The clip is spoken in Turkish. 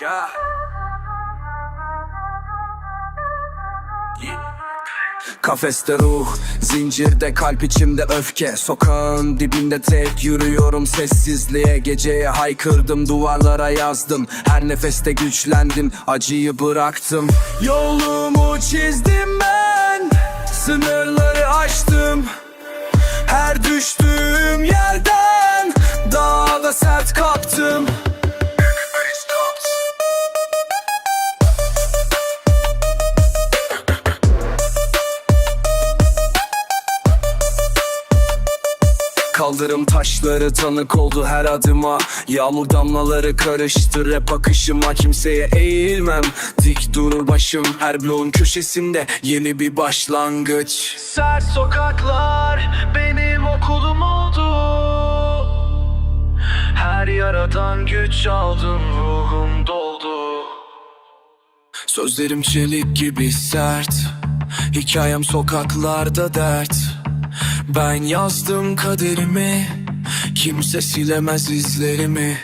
Ya. Kafeste ruh, zincirde kalp içimde öfke. Sokağın dibinde tek yürüyorum sessizliğe. Geceye haykırdım duvarlara yazdım. Her nefeste güçlendim acıyı bıraktım. Yolumu çizdim ben Sınırları aştım. Her düştüğüm yerden Daha da sert kaptım Kaldırım taşları tanık oldu her adıma. Yağmur damlaları karıştı rap akışıma. Kimseye eğilmem dik durur başım Her bloğun köşesinde. Yeni bir başlangıç. Sert sokaklar benim okulum oldu. Her yaradan güç aldım ruhum doldu. Sözlerim çelik gibi sert. Hikayem sokaklarda dert Ben yazdım kaderimi. Kimse silemez izlerimi